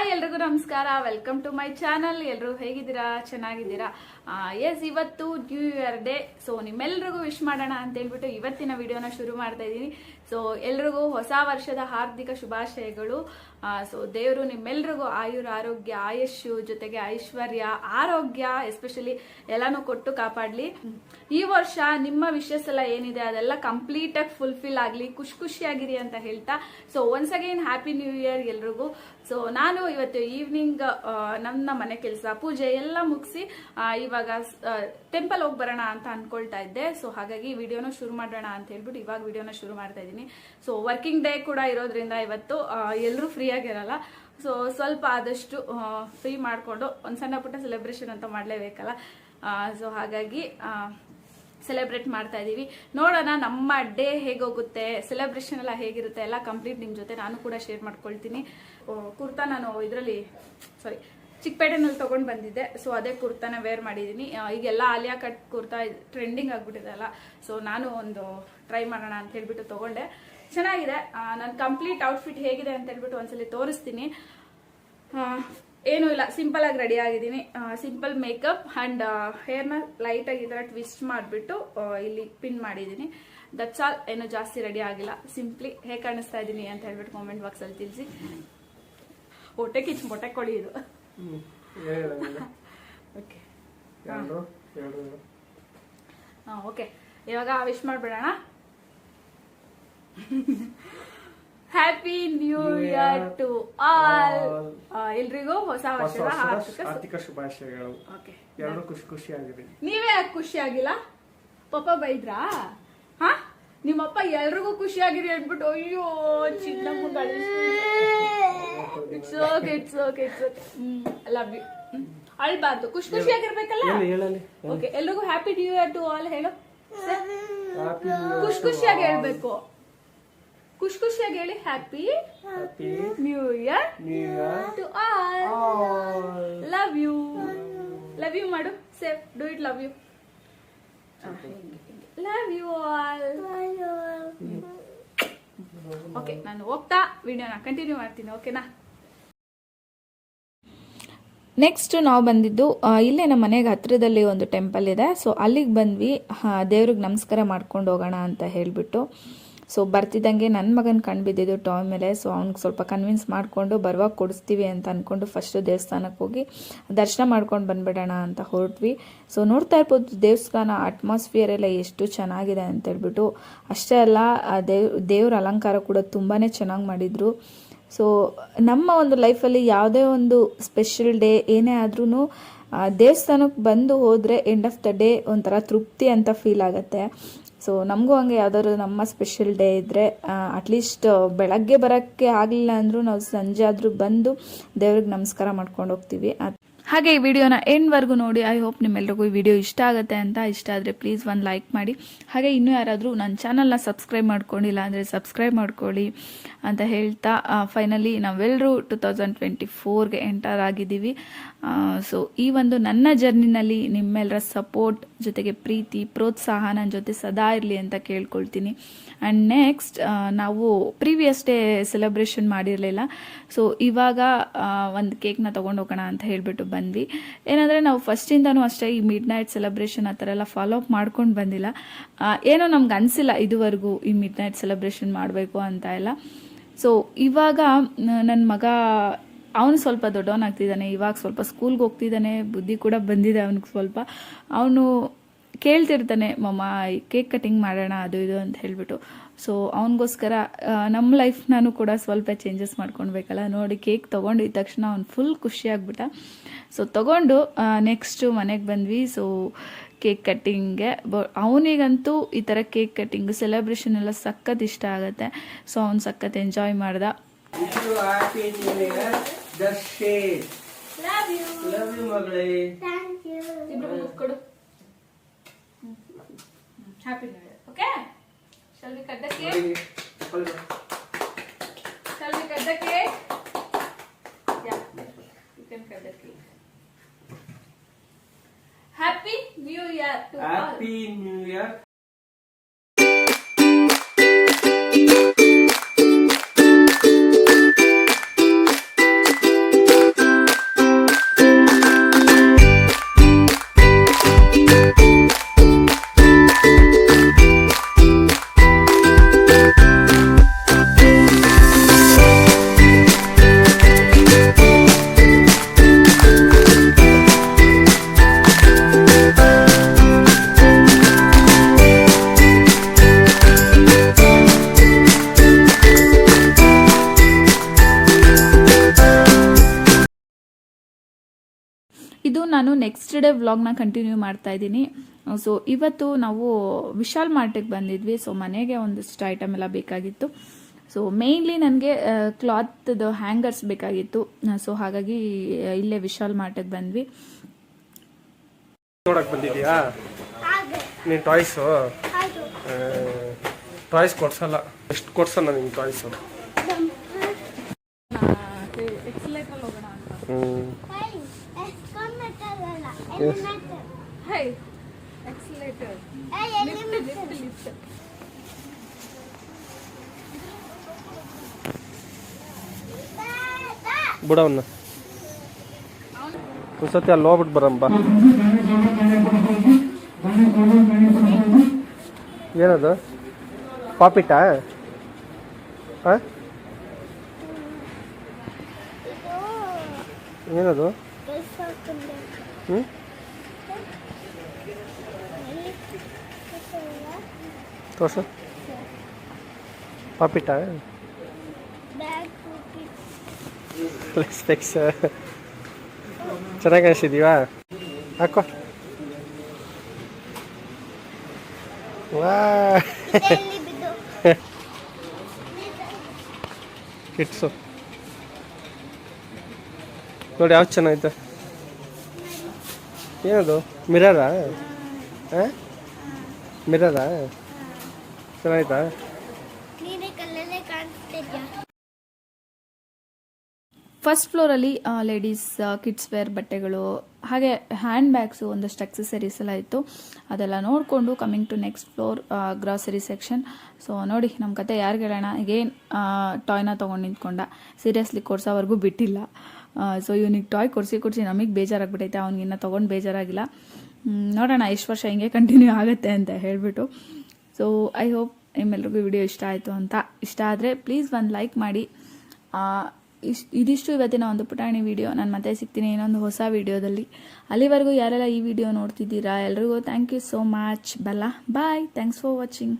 Hi ಎಲ್ರಿಗೂ ನಮಸ್ಕಾರ. Welcome to my channel ಎಲ್ಲರೂ ಹೇಗಿದ್ದೀರಾ? ಚೆನ್ನಾಗಿದ್ದೀರಾ? ಎಸ್ ಇವತ್ತು ನ್ಯೂ ಇಯರ್ ಡೇ ಸೊ ನಿಮ್ಮೆಲ್ರಿಗೂ ವಿಶ್ ಮಾಡೋಣ ಅಂತ ಹೇಳ್ಬಿಟ್ಟು ಇವತ್ತಿನ ವಿಡಿಯೋನ ಶುರು ಮಾಡ್ತಾ ಇದ್ದೀನಿ. ಸೊ ಎಲ್ರಿಗೂ ಹೊಸ ವರ್ಷದ ಹಾರ್ದಿಕ ಶುಭಾಶಯಗಳು. ಸೊ ದೇವರು ನಿಮ್ಮೆಲ್ರಿಗೂ ಆಯುರ್ ಆರೋಗ್ಯ, ಆಯುಷ್ಯು ಜೊತೆಗೆ ಐಶ್ವರ್ಯ, ಆರೋಗ್ಯ ಎಸ್ಪೆಷಲಿ ಎಲ್ಲಾನು ಕೊಟ್ಟು ಕಾಪಾಡಲಿ. ಈ ವರ್ಷ ನಿಮ್ಮ ವಿಶಸ್ ಎಲ್ಲ ಏನಿದೆ ಅದೆಲ್ಲ ಕಂಪ್ಲೀಟ್ ಆಗಿ ಫುಲ್ಫಿಲ್ ಆಗಲಿ, ಖುಷಿ ಖುಷಿಯಾಗಿರಿ ಅಂತ ಹೇಳ್ತಾ. So once again happy new year ಎಲ್ರಿಗೂ. ಸೊ ನಾನು ಇವತ್ತು ಈವ್ನಿಂಗ್ ನನ್ನ ಮನೆ ಕೆಲಸ, ಪೂಜೆ ಎಲ್ಲ ಮುಗಿಸಿ ಇವಾಗ ಟೆಂಪಲ್ ಹೋಗಿ ಬರೋಣ ಅಂತ ಅನ್ಕೊಳ್ತಾ ಇದ್ದೆ. ಸೊ ಹಾಗಾಗಿ ವಿಡಿಯೋನ ಶುರು ಮಾಡೋಣ ಅಂತ ಹೇಳ್ಬಿಟ್ಟು ಇವಾಗ ವಿಡಿಯೋನ ಶುರು ಮಾಡ್ತಾ ಇದ್ದೀನಿ. ಸೊ ವರ್ಕಿಂಗ್ ಡೇ ಕೂಡ ಇರೋದ್ರಿಂದ ಇವತ್ತು ಎಲ್ಲರೂ ಫ್ರೀ ಆಗಿರಲ್ಲ. ಸೊ ಸ್ವಲ್ಪ ಆದಷ್ಟು ಫ್ರೀ ಮಾಡಿಕೊಂಡು ಒಂದು ಸಣ್ಣ ಪುಟ್ಟ ಸೆಲೆಬ್ರೇಷನ್ ಅಂತ ಮಾಡಲೇಬೇಕಲ್ಲ? ಸೊ ಹಾಗಾಗಿ ಸೆಲೆಬ್ರೇಟ್ ಮಾಡ್ತಾ ಇದ್ದೀವಿ ನೋಡೋಣ ನಮ್ಮ ಡೇ ಹೇಗೋಗುತ್ತೆ ಸೆಲೆಬ್ರೇಷನ್ ಎಲ್ಲ ಹೇಗಿರುತ್ತೆ, ಎಲ್ಲ ಕಂಪ್ಲೀಟ್ ನಿಮ್ಮ ಜೊತೆ ನಾನು ಕೂಡ ಶೇರ್ ಮಾಡ್ಕೊಳ್ತೀನಿ. ಕುರ್ತಾ ನಾನು ಇದರಲ್ಲಿ ಸಾರಿ ಚಿಕ್ಕಪೇಟೆನಲ್ಲಿ ತೊಗೊಂಡು ಬಂದಿದ್ದೆ. ಸೊ ಅದೇ ಕುರ್ತಾನ ವೇರ್ ಮಾಡಿದ್ದೀನಿ ಈಗೆಲ್ಲ ಆಲಿಯಾ ಕಟ್ ಕುರ್ತಾ ಟ್ರೆಂಡಿಂಗ್ ಆಗಿಬಿಟ್ಟಿದೆ ಅಲ್ಲ ಸೊ ನಾನು ಒಂದು ಟ್ರೈ ಮಾಡೋಣ ಅಂತ ಹೇಳ್ಬಿಟ್ಟು ತೊಗೊಂಡೆ. ಚೆನ್ನಾಗಿದೆ. ನಾನು ಕಂಪ್ಲೀಟ್ ಔಟ್ಫಿಟ್ ಹೇಗಿದೆ ಅಂತ ಹೇಳ್ಬಿಟ್ಟು ಒಂದ್ಸಲಿ ತೋರಿಸ್ತೀನಿ. ಏನೂ ಇಲ್ಲ. ಸಿಂಪಲ್ ಆಗಿ ರೆಡಿ ಆಗಿದ್ದೀನಿ. ಸಿಂಪಲ್ ಮೇಕಪ್ ಅಂಡ್ ಹೇರ್ನ ಲೈಟ್ ಆಗಿ ಈ ಥರ ಟ್ವಿಸ್ಟ್ ಮಾಡಿಬಿಟ್ಟು ಇಲ್ಲಿ ಪಿನ್ ಮಾಡಿದ್ದೀನಿ ದಟ್ಸ್ ಆಲ್ ಏನು ಜಾಸ್ತಿ ರೆಡಿ ಆಗಿಲ್ಲ. ಸಿಂಪ್ಲಿ ಹೇಗೆ ಕಾಣಿಸ್ತಾ ಇದ್ದೀನಿ ಅಂತ ಹೇಳ್ಬಿಟ್ಟು ಕಾಮೆಂಟ್ ಬಾಕ್ಸಲ್ಲಿ ತಿಳಿಸಿ. ಹೊಟ್ಟೆ ಕಿಚ್ ಮೊಟ್ಟೆ ಕೊಡಿ ಇದು. ಓಕೆ ಓಕೆ ಇವಾಗ wish ಮಾಡ್ಬಿಡೋಣ? Happy new year to all ಎಲ್ರಿಗೂ ಹೊಸ ವರ್ಷದ ಆರ್ಥಿಕ ಶುಭಾಶಯಗಳು. ಎರಡು ಖುಷಿ ಖುಷಿಯಾಗಿದೆ ನೀವೇ ಯಾಕೆ ಖುಷಿ ಆಗಿಲ್ಲ ಪಪ್ಪ ಬೈದ್ರಾ? ಹಾ? ನಿಮ್ಮಪ್ಪ ಎಲ್ರಿಗೂ ಖುಷಿಯಾಗಿರಿ ಹೇಳ್ಬಿಟ್ಟು ಅಯ್ಯೋ ಚಿನ್ನ okay it's okay it's okay hmm love you ಅಳ್ಬಾರ್ದು. ಖುಷಿ ಖುಷಿಯಾಗಿರ್ಬೇಕಲ್ಲ? ಓಕೆ ಎಲ್ರಿಗೂ happy new year to all ಹೇಳು. ಖುಷಿ ಖುಷಿಯಾಗಿ ಹೇಳ್ಬೇಕು. ಖುಷಿ ಖುಷಿಯಾಗಿ ಹೇಳಿ happy happy new year new year to all love you love you ಮಾಡು. Safe do it love you love you all okay ನಾನು ಹೋಗ್ತಾ ವಿಡಿಯೋನ ಕಂಟಿನ್ಯೂ ಮಾಡ್ತೀನಿ. ಓಕೆನಾ ನೆಕ್ಸ್ಟ್ ನಾವು ಬಂದಿದ್ದು ಇಲ್ಲೇ ನಮ್ಮ ಮನೆಗೆ ಹತ್ತಿರದಲ್ಲಿ ಒಂದು ಟೆಂಪಲ್ ಇದೆ. ಸೊ ಅಲ್ಲಿಗೆ ಬಂದ್ವಿ. ದೇವ್ರಿಗೆ ನಮಸ್ಕಾರ ಮಾಡ್ಕೊಂಡು ಹೋಗೋಣ ಅಂತ ಹೇಳಿಬಿಟ್ಟು. ಸೊ ಬರ್ತಿದ್ದಂಗೆ ನನ್ನ ಮಗನ ಕಣ್ಣು ಬಿದ್ದಿದ್ದು ಟಾಯ್ ಮೇಲೆ. ಸೊ ಅವ್ನಿಗೆ ಸ್ವಲ್ಪ ಕನ್ವಿನ್ಸ್ ಮಾಡಿಕೊಂಡು ಬರುವಾಗ ಕೊಡಿಸ್ತೀವಿ ಅಂತ ಅಂದ್ಕೊಂಡು ಫಸ್ಟು ದೇವಸ್ಥಾನಕ್ಕೆ ಹೋಗಿ ದರ್ಶನ ಮಾಡ್ಕೊಂಡು ಬಂದ್ಬಿಡೋಣ ಅಂತ ಹೊರಟ್ವಿ. ಸೊ ನೋಡ್ತಾ ಇರ್ಬೋದು ದೇವಸ್ಥಾನ ಅಟ್ಮಾಸ್ಫಿಯರ್ ಎಲ್ಲ ಎಷ್ಟು ಚೆನ್ನಾಗಿದೆ ಅಂತ ಹೇಳ್ಬಿಟ್ಟು. ಅಷ್ಟೇ ಅಲ್ಲ ದೇವ್, ದೇವ್ರ ಅಲಂಕಾರ ಕೂಡ ತುಂಬಾ ಚೆನ್ನಾಗಿ ಮಾಡಿದರು. ಸೊ ನಮ್ಮ ಒಂದು ಲೈಫಲ್ಲಿ ಯಾವುದೇ ಒಂದು ಸ್ಪೆಷಲ್ ಡೇ ಏನೇ ಆದ್ರೂ ದೇವಸ್ಥಾನಕ್ಕೆ ಬಂದು ಹೋದರೆ ಎಂಡ್ ಆಫ್ ದ ಡೇ ಒಂಥರ ತೃಪ್ತಿ ಅಂತ ಫೀಲ್ ಆಗುತ್ತೆ. ಸೊ ನಮಗೂ ಹಂಗೆ ಯಾವ್ದಾದ್ರು ನಮ್ಮ ಸ್ಪೆಷಲ್ ಡೇ ಇದ್ದರೆ ಅಟ್ಲೀಸ್ಟ್ ಬೆಳಗ್ಗೆ ಬರೋಕ್ಕೆ ಆಗಲಿಲ್ಲ ಅಂದರೂ ನಾವು ಸಂಜೆ ಆದರೂ ಬಂದು ದೇವ್ರಿಗೆ ನಮಸ್ಕಾರ ಮಾಡ್ಕೊಂಡು ಹೋಗ್ತೀವಿ. ಹಾಗೆ ಈ ವಿಡಿಯೋನ ಎಂಡ್ವರೆಗೂ ನೋಡಿ. ಐ ಹೋಪ್ ನಿಮ್ಮೆಲ್ರಿಗೂ ಈ ವಿಡಿಯೋ ಇಷ್ಟ ಆಗುತ್ತೆ ಅಂತ. ಇಷ್ಟ ಆದರೆ ಪ್ಲೀಸ್ ಒಂದು ಲೈಕ್ ಮಾಡಿ. ಹಾಗೆ ಇನ್ನೂ ಯಾರಾದರೂ ನನ್ನ ಚಾನಲ್ನ ಸಬ್ಸ್ಕ್ರೈಬ್ ಮಾಡ್ಕೊಂಡಿಲ್ಲ ಅಂದರೆ ಸಬ್ಸ್ಕ್ರೈಬ್ ಮಾಡ್ಕೊಳ್ಳಿ ಅಂತ ಹೇಳ್ತಾ ಫೈನಲಿ ನಾವೆಲ್ಲರೂ ಟು ತೌಸಂಡ್ ಟ್ವೆಂಟಿ ಫೋರ್ಗೆ ಎಂಟರ್ ಆಗಿದ್ದೀವಿ. ಸೊ ಈ ಒಂದು ನನ್ನ ಜರ್ನಿನಲ್ಲಿ ನಿಮ್ಮೆಲ್ಲರ ಸಪೋರ್ಟ್ ಜೊತೆಗೆ ಪ್ರೀತಿ, ಪ್ರೋತ್ಸಾಹ ನನ್ನ ಜೊತೆ ಸದಾ ಇರಲಿ ಅಂತ ಕೇಳ್ಕೊಳ್ತೀನಿ. ಆ್ಯಂಡ್ ನೆಕ್ಸ್ಟ್ ನಾವು ಪ್ರೀವಿಯಸ್ ಡೇ ಸೆಲೆಬ್ರೇಷನ್ ಮಾಡಿರಲಿಲ್ಲ. ಸೊ ಇವಾಗ ಒಂದು ಕೇಕ್ನ ತೊಗೊಂಡು ಹೋಗೋಣ ಅಂತ ಹೇಳಿಬಿಟ್ಟು ಬಂದ್ವಿ. ಏನಂದರೆ ನಾವು ಫಸ್ಟಿಂದನೂ ಅಷ್ಟೇ ಈ ಮಿಡ್ ನೈಟ್ ಸೆಲೆಬ್ರೇಷನ್ ಆ ಥರ ಎಲ್ಲ ಫಾಲೋ ಅಪ್ ಮಾಡ್ಕೊಂಡು ಬಂದಿಲ್ಲ. ಏನೋ ನಮ್ಗೆ ಅನಿಸಿಲ್ಲ ಇದುವರೆಗೂ ಈ ಮಿಡ್ ನೈಟ್ ಸೆಲೆಬ್ರೇಷನ್ ಮಾಡಬೇಕು ಅಂತ ಎಲ್ಲ. ಸೊ ಇವಾಗ ನನ್ನ ಮಗ, ಅವನು ಸ್ವಲ್ಪ ದೊಡ್ಡವನಾಗ್ತಿದ್ದಾನೆ, ಇವಾಗ ಸ್ವಲ್ಪ ಸ್ಕೂಲ್ಗೆ ಹೋಗ್ತಿದ್ದಾನೆ, ಬುದ್ಧಿ ಕೂಡ ಬಂದಿದೆ ಅವನಿಗೆ ಸ್ವಲ್ಪ. ಅವನು ಕೇಳ್ತಿರ್ತಾನೆ ಮಮ್ಮ ಕೇಕ್ ಕಟಿಂಗ್ ಮಾಡೋಣ ಅದು ಇದು ಅಂತ ಹೇಳ್ಬಿಟ್ಟು. ಸೊ ಅವನಿಗೋಸ್ಕರ ನಮ್ಮ ಲೈಫ್ ನಾನು ಕೂಡ ಸ್ವಲ್ಪ ಚೇಂಜಸ್ ಮಾಡ್ಕೊಳ್ಬೇಕಲ್ಲ. ನೋಡಿ ಕೇಕ್ ತೊಗೊಂಡಿದ್ದ ತಕ್ಷಣ ಅವ್ನು ಫುಲ್ ಖುಷಿ ಆಗ್ಬಿಟ್ಟ. ಸೊ ತೊಗೊಂಡು ನೆಕ್ಸ್ಟು ಮನೆಗೆ ಬಂದ್ವಿ. ಸೊ ಕೇಕ್ ಕಟ್ಟಿಂಗ್ಗೆ ಬ ಅವನಿಗಂತೂ ಈ ಥರ ಕೇಕ್ ಕಟ್ಟಿಂಗ್ ಸೆಲೆಬ್ರೇಷನ್ ಎಲ್ಲ ಸಖತ್ ಇಷ್ಟ ಆಗುತ್ತೆ. ಸೊ ಅವ್ನು ಸಖತ್ ಎಂಜಾಯ್ ಮಾಡ್ದ. ಲವ್ ಯು ಮಗಳೇ. Happy New Year. Okay? Shall we cut the cake? Shall we cut the cake? Yeah. You can cut the cake. Happy New Year to all. Happy New Year ಇದು ನಾನು next day ವ್ಲಾಗ್ನ continue ಮಾಡ್ತಾ ಇದ್ದೀನಿ. So ಇವತ್ತು ನಾವು ವಿಶಾಲ್ ಮಾರ್ಟಿಗೆ ಬಂದಿದ್ವಿ. So ಮನೆಗೆ ಒಂದಿಷ್ಟು ಐಟಮ್ ಎಲ್ಲ ಬೇಕಾಗಿತ್ತು. ಸೊ ಮೇಯ್ನ್ಲಿ ನನಗೆ ಕ್ಲಾತ್ದು ಹ್ಯಾಂಗರ್ಸ್ ಬೇಕಾಗಿತ್ತು. ಸೊ ಹಾಗಾಗಿ ಇಲ್ಲೇ ವಿಶಾಲ್ ಮಾರ್ಟಿಗೆ ಬಂದ್ವಿ. ನೋಡಕ್ ಬಂದಿದ್ಯಾ ನೀನ್ ಟಾಯ್ಸು ಟಾಯ್ಸ್ ಕೊಡ್ಸಲ್ಲ. ಎಷ್ಟು ಕೊಡ್ಸಲ್ಲ ನಿನ್ ಟಾಯ್ಸು ಹ್ಮ್ ಬಿಡವನ್ನ. ಒಂದ್ಸತಿ ಅಲ್ಲಿ ಹೋಗ್ಬಿಟ್ಟು ಬರಂಬ ಏನದು? ಪಾಪಿಟಾ? ಹಾಂ ಏನದು? ಹ್ಞೂ ತೋರ್ಸು. ಪಾಪಿಟಾ ಸ್ಪೆಕ್ಸ್ ಚೆನ್ನಾಗಿ ಅನಿಸಿದೀವಾ ಹಾಕೋ. ವಾ ಕಿಟ್ಸು ನೋಡಿ ಯಾವ್ದು ಚೆನ್ನಾಗಿತ್ತು ಏನದು? ಮಿರರಾ ಹಾಂ. ಮಿರರಾ ಚೆನ್ನಾಯ್ತಾ ಫಸ್ಟ್ ಫ್ಲೋರ್ ಫ್ಲೋರಲ್ಲಿ ಲೇಡೀಸ್ ಕಿಡ್ಸ್ ವೇರ್ ಬಟ್ಟೆಗಳು ಹಾಗೆ ಹ್ಯಾಂಡ್ ಬ್ಯಾಗ್ಸು ಒಂದಷ್ಟು ಅಕ್ಸೆಸರೀಸ್ ಎಲ್ಲ ಇತ್ತು. ಅದೆಲ್ಲ ನೋಡಿಕೊಂಡು coming to next floor grocery section so ನೋಡಿ ನಮ್ಮ ಕತೆ ಯಾರು ಹೇಳೋಣ ಈಗೇನು ಟಾಯ್ನ ತೊಗೊಂಡು ನಿಂತ್ಕೊಂಡ. ಸೀರಿಯಸ್ಲಿ ಕೊಡ್ಸೋವರೆಗೂ ಬಿಟ್ಟಿಲ್ಲ. ಸೊ ಇವನಿಗೆ ಟಾಯ್ ಕೊಡಿಸಿ ಕೊಡಿಸಿ ನಮಗೆ ಬೇಜಾರಾಗ್ಬಿಟ್ಟೈತೆ ಅವ್ನಿಗಿನ್ನ ತೊಗೊಂಡು ಬೇಜಾರಾಗಿಲ್ಲ. ನೋಡೋಣ ಎಷ್ಟು ವರ್ಷ ಹಿಂಗೆ ಕಂಟಿನ್ಯೂ ಆಗುತ್ತೆ ಅಂತ ಹೇಳಿಬಿಟ್ಟು. ಸೊ ಐ ಹೋಪ್ ನಿಮ್ಮೆಲ್ರಿಗೂ ವಿಡಿಯೋ ಇಷ್ಟ ಆಯಿತು ಅಂತ ಇಷ್ಟ ಆದರೆ ಪ್ಲೀಸ್ ಒಂದು ಲೈಕ್ ಮಾಡಿ. ಇಷ್ಟು ಇದಿಷ್ಟು ಇವತ್ತಿನ ಒಂದು ಪುಟಾಣಿ ವಿಡಿಯೋ. ನಾನು ಮತ್ತೆ ಸಿಗ್ತೀನಿ ಇನ್ನೊಂದು ಹೊಸ ವಿಡಿಯೋದಲ್ಲಿ. ಅಲ್ಲಿವರೆಗೂ ಯಾರೆಲ್ಲ ಈ ವಿಡಿಯೋ ನೋಡ್ತಿದ್ದೀರಾ ಎಲ್ರಿಗೂ ಥ್ಯಾಂಕ್ ಯು ಸೋ ಮಚ್ ಬಲ್ಲ ಬಾಯ್ ಥ್ಯಾಂಕ್ಸ್ ಫಾರ್ ವಾಚಿಂಗ್